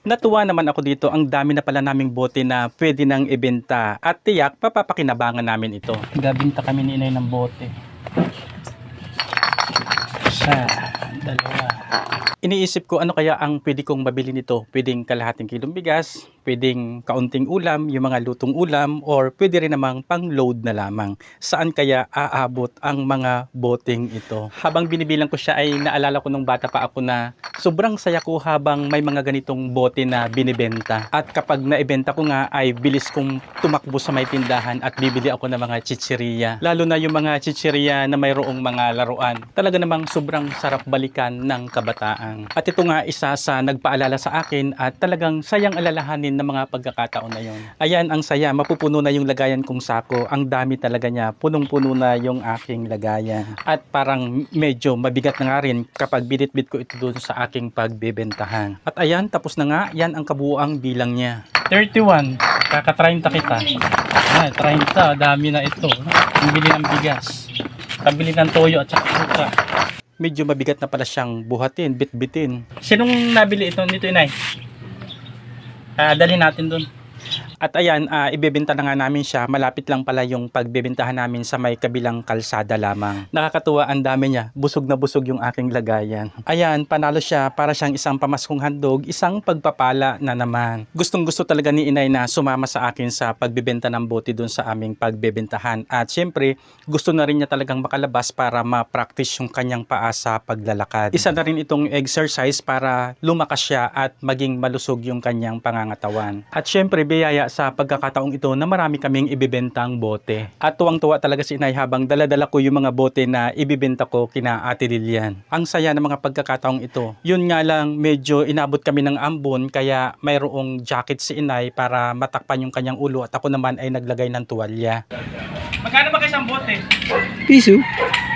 Natuwa naman ako dito, ang dami na pala naming bote na pwede nang ibenta at tiyak papapakinabangan namin ito. Gabinta kami ni inay ng bote. Isa, dalawa. Iniisip ko ano kaya ang pwede kong mabili nito. Pwedeng kalahating kilong bigas, pwedeng kaunting ulam, yung mga lutong ulam, or pwede rin namang pang-load na lamang. Saan kaya aabot ang mga boteng ito? Habang binibilang ko siya ay naalala ko nung bata pa ako na sobrang saya ko habang may mga ganitong bote na binibenta. At kapag naibenta ko nga ay bilis kong tumakbo sa may tindahan at bibili ako ng mga chichiriya. Lalo na yung mga chichiriya na mayroong mga laruan. Talaga namang sobrang sarap balikan ng kabataan. At ito nga isa sa nagpaalala sa akin at talagang sayang alalahanin ng mga pagkakataon na yon. Ayan ang saya, mapupuno na yung lagayan kong sako. Ang dami talaga niya, punong-puno na yung aking lagayan. At parang medyo mabigat na nga rin kapag binitbit ko ito doon sa aking pagbebentahan. At ayan, tapos na nga, yan ang kabuuang bilang niya. 31, kaka-30 kita. Ay, 30, dami na ito. Ang bili ng bigas. Pambili ng toyo at saka suka. Medyo mabigat na pala siyang buhatin, bit-bitin. Sinong nabili ito nito, inay? Ah, dali natin doon. At ayan, ah, ibebenta na nga namin siya. Malapit lang pala yung pagbebentahan namin sa may kabilang kalsada lamang. Nakakatuwa, ang dami niya. Busog na busog yung aking lagayan. Ayan, panalo siya para siyang isang pamaskong handog, isang pagpapala na naman. Gustong gusto talaga ni inay na sumama sa akin sa pagbebenta ng bote doon sa aming pagbebentahan. At syempre, gusto na rin niya talagang makalabas para ma-practice yung kanyang paa sa paglalakad. Isa na rin itong exercise para lumakas siya at maging malusog yung kanyang pangangatawan. At syempre, biyaya sa pagkakataong ito na marami kaming ibibentang bote. At tuwang-tuwa talaga si inay habang daladala ko yung mga bote na ibibenta ko kina Ate Lilian. Ang saya ng mga pagkakataong ito. Yun nga lang, medyo inabot kami ng ambon kaya mayroong jacket si inay para matakpan yung kanyang ulo at ako naman ay naglagay ng tuwalya. Magkano ba kayo isang bote? Piso.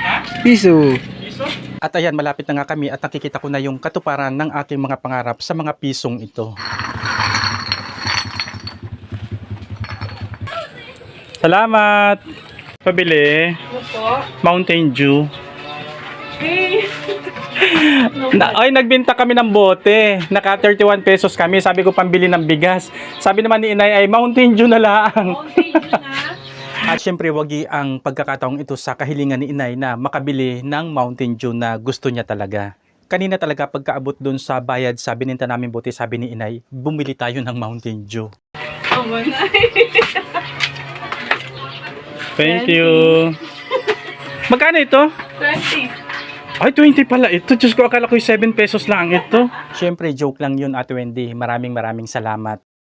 Ha? Piso. Piso? At ayan, malapit na nga kami at nakikita ko na yung katuparan ng aking mga pangarap sa mga pisong ito. Salamat! Pabili. Mountain Dew. Na, ay, nagbenta kami ng bote. Naka 31 pesos kami. Sabi ko pambili ng bigas. Sabi naman ni Inay ay Mountain Dew na lang. At syempre, wagi ang pagkakataong ito sa kahilingan ni Inay na makabili ng Mountain Dew na gusto niya talaga. Kanina talaga pagkaabot dun sa bayad sa bininta namin bote, sabi ni Inay, bumili tayo ng Mountain Dew. Thank you. Magkano ito? 20. Ay, 20 pala ito. Diyos ko, akala ko yung 7 pesos lang ito. Siyempre, joke lang yun, Ate Wendy. Maraming maraming salamat.